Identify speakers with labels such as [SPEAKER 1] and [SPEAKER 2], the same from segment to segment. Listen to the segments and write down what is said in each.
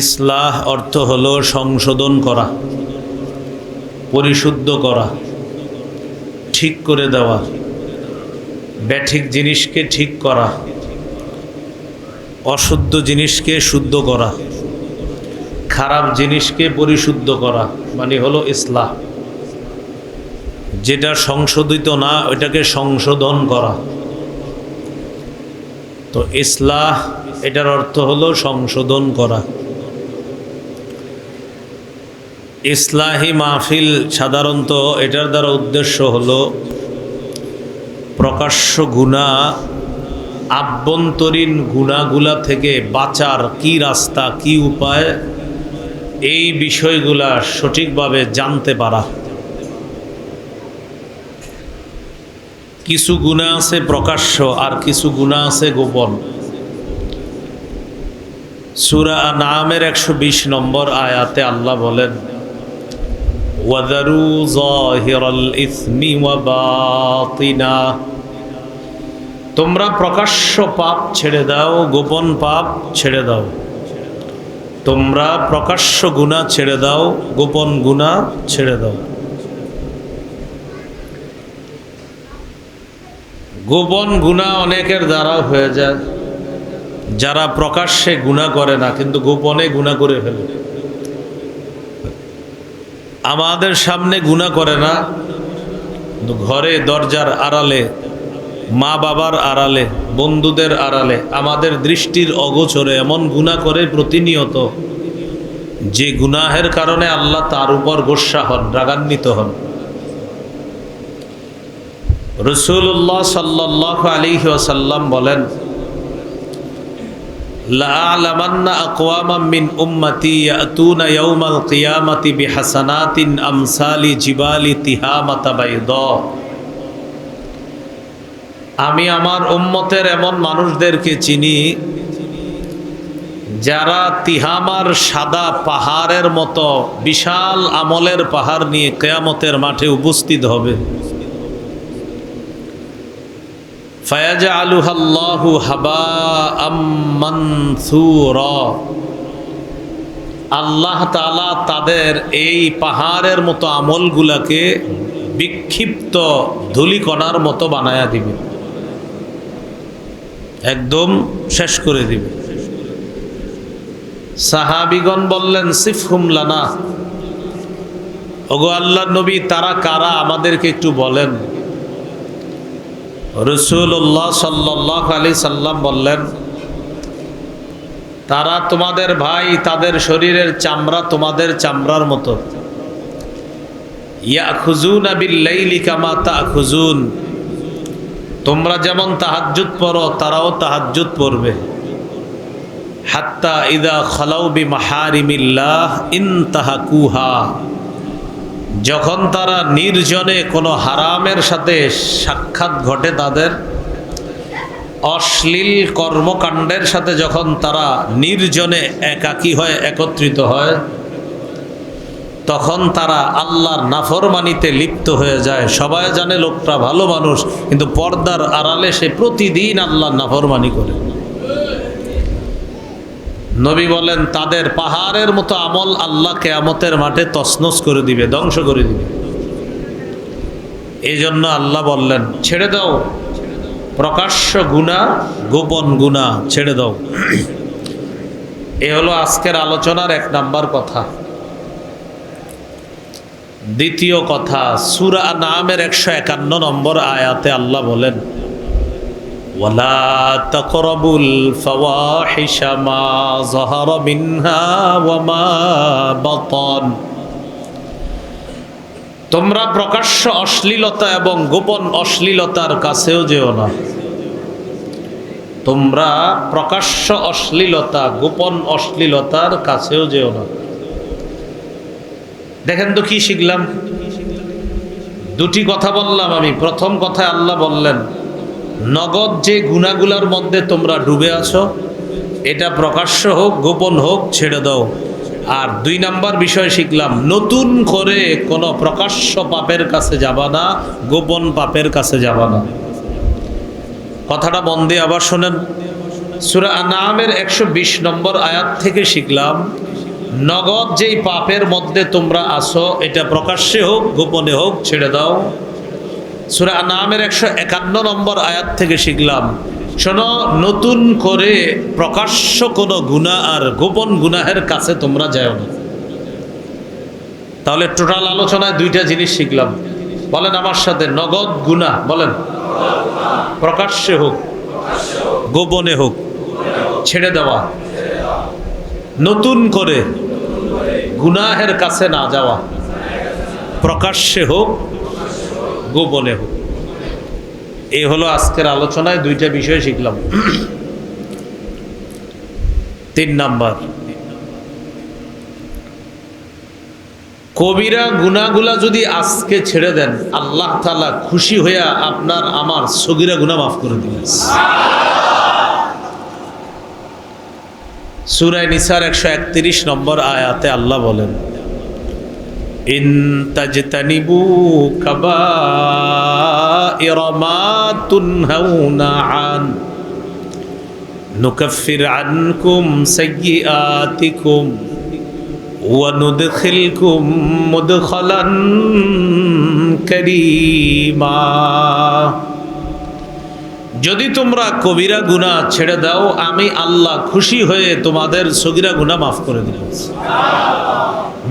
[SPEAKER 1] ইসলাহ অর্থ হলো সংশোধন করা, পরিশুদ্ধ করা, ঠিক করে দেওয়া, ব্যাঠিক জিনিসকে ঠিক করা, অশুদ্ধ জিনিসকে শুদ্ধ করা, খারাপ জিনিসকে পরিশুদ্ধ করা মানে হলো ইসলাহ। যেটা সংশোধিত না, ওইটাকে সংশোধন করা। তো ইসলাহ, এটার অর্থ হলো সংশোধন করা। ইসলাহি মাহফিল সাধারণত এটার দ্বারা উদ্দেশ্য হলো প্রকাশ্য গুণা, আভ্যন্তরীণ গুণাগুলা থেকে বাঁচার কি রাস্তা, কি উপায়, এই বিষয়গুলা সঠিকভাবে জানতে পারা। কিছু গুণা আছে প্রকাশ্য, আর কিছু গুণা আছে গোপন। সুরা নামের একশো বিশ নম্বর আয়াতে আল্লাহ বলেন জাহিরাল ইসমি ওয়া বাতিনা তোমরা প্রকাশ্য পাপ ছেড়ে দাও, গোপন পাপ ছেড়ে দাও। তোমরা প্রকাশ্য গুণা ছেড়ে দাও, গোপন গুণা ছেড়ে দাও। গোপন গুণা অনেকের দ্বারা হয়ে যায়। যারা প্রকাশ্যে গুণা করে না, কিন্তু গোপনে গুণা করে ফেলে। আমাদের সামনে গুণা করে না। ঘরে দরজার আড়ালে, মা বাবার আড়ালে, বন্ধুদের আড়ালে, আমাদের দৃষ্টির অগোচরে এমন গুণা করে প্রতিনিয়ত, যে গুনাহের কারণে আল্লাহ তার উপর গোসা হন, রাগান্বিত হন। রসুল্লাহ সাল্লাহ আলী ওসাল্লাম বলেন লাআলামান্না আকওয়ামাম মিন উম্মতি ইয়াতুনা ইয়াউমাল কিয়ামাতি বিহাসানাতিন আমসালি জিবালি তিহামাতা বাইদা। আমি আমার উম্মতের এমন মানুষদেরকে চিনি, যারা তিহামার সাদা পাহাড়ের মতো বিশাল আমলের পাহাড় নিয়ে কেয়ামতের মাঠে উপস্থিত হবে। ফায়াজা আলুহাল্লাহু হাবা আম্মানসুর আল্লাহ তালা তাদের এই পাহাড়ের মতো আমলগুলাকে বিক্ষিপ্ত ধুলিকণার মতো বানায়া দিবে। একদম শেষ করে দিবে। সাহাবিগণ বললেন, সিফহুম লানা। ওগো আল্লাহ নবী, তারা কারা? আমাদেরকে একটু বলেন। রসুল্লাহ সাল্লাহ আলি সাল্লাম বললেন, তারা তোমাদের ভাই, তাদের শরীরের চামড়া তোমাদের চামড়ার মতো। ইয়া খুজুন আবিল্লাইলি তা খুজুন তোমরা যেমন তাহাজ্জুদ পড়ো, তারাও তাহাজ্জুদ পড়বে। হাত্তা ইদা খালাউ বি মাহারিমিল্লাহ ইনতাহাকুহা। যখন তারা নির্জনে কোনো হারামের সাথে সাক্ষাৎ ঘটে তাদের, অশ্লীল কর্মকাণ্ডের সাথে যখন তারা নির্জনে একাকী হয়ে একত্রিত হয়, তখন তারা আল্লাহর নাফরমানিতে লিপ্ত হয়ে যায়। সবাই জানে লোকটা ভালো মানুষ, কিন্তু পর্দার আড়ালে সে প্রতিদিন আল্লাহর নাফরমানি করে। নবী বলেন, তাদের পাহাড়ের মতো আমল আল্লাহ কেয়ামতের মাঠে তসনস করে দিবে, ধ্বংস করে দিবে। এই জন্য আল্লাহ বললেন, ছেড়ে দাও। প্রকাশ্য গুণা, গোপন গুণা ছেড়ে দাও। এ হলো আজকের আলোচনার এক নাম্বার কথা। দ্বিতীয় কথা, সুরা নামের একশো একান্ন নম্বর আয়াতে আল্লাহ বলেন ওয়ালা তাকরাবুল ফাওয়াহিশা মা যাহারা মিনহা ওয়া তোমরা প্রকাশ্য অশ্লীলতা এবং গোপন অশ্লীলতার কাছেও যেও না। তোমরা প্রকাশ্য অশ্লীলতা, গোপন অশ্লীলতার কাছেও যেও না। দেখেন তো কি শিখলাম? দুটি কথা বললাম আমি। প্রথম কথায় আল্লাহ বললেন নগদ যে গুণাগুলার মধ্যে তোমরা ডুবে আছো, এটা প্রকাশ্য হোক, গোপন হোক, ছেড়ে দাও। আর দুই নাম্বার বিষয় শিখলাম, নতুন করে কোনো প্রকাশ্য পাপের কাছে যাবা না, গোপন পাপের কাছে যাবা না। কথাটা দিয়ে আবার শোনেন। সুরা আনামের একশো বিশ নম্বর আয়াত থেকে শিখলাম, নগদ যেই পাপের মধ্যে তোমরা আসো এটা প্রকাশ্যে হোক, গোপনে হোক, ছেড়ে দাও। সুরা নামের একশো একান্ন নম্বর আয়াত থেকে শিখলাম, শোনো, নতুন করে প্রকাশ্য কোনো গুণা আর গোপন গুনাহের কাছে তোমরা যাও না। তাহলে টোটাল আলোচনায় দুইটা জিনিস শিখলাম। বলেন আমার সাথে, নগদ গুণা বলেন। প্রকাশ্যে হোক, গোপনে হোক, ছেড়ে দেওয়া। নতুন করে গুনাহের কাছে না যাওয়া। প্রকাশ্যে হোক গোপনে হোক। এই হলো আজকের আলোচনায় দুইটা বিষয় শিখলাম। তিন নাম্বার। কবিরা গুনাগুলা যদি আজকে ছেড়ে দেন, আল্লাহ তালা খুশি হইয়া আপনার, আমার সগিরা গুনা মাফ করে দিবেন। সুরায় নিসার একশো একত্রিশ নম্বর আয়াতে আল্লাহ বলেন ইন তাজতানিবু কাবাইরা মা তুনহাউনা আন নুকাফির আনকুম সাইয়্যাতিকুম وندخلكم مدخلا كريما যদি তোমরা কবিরা গুনাহ ছেড়ে দাও, আমি আল্লাহ খুশি হয়ে তোমাদের সগিরা গুনাহ মাফ করে দিল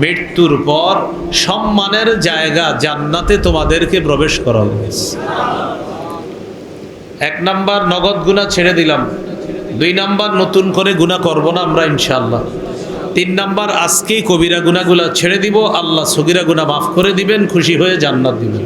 [SPEAKER 1] মৃত্যুর পর সম্মানের জায়গা জান্নাতে তোমাদেরকে প্রবেশ করা হয়েছে এক নাম্বার নগদ গুনাহ ছেড়ে দিলাম। দুই নাম্বার নতুন করে গুনাহ করব না আমরা ইনশাল্লাহ তিন নাম্বার আজকেই কবিরা গুনাগুলা ছেড়ে দিব, আল্লাহ সগিরা গুনাহ মাফ করে দিবেন, খুশি হয়ে জান্নাত দিবেন।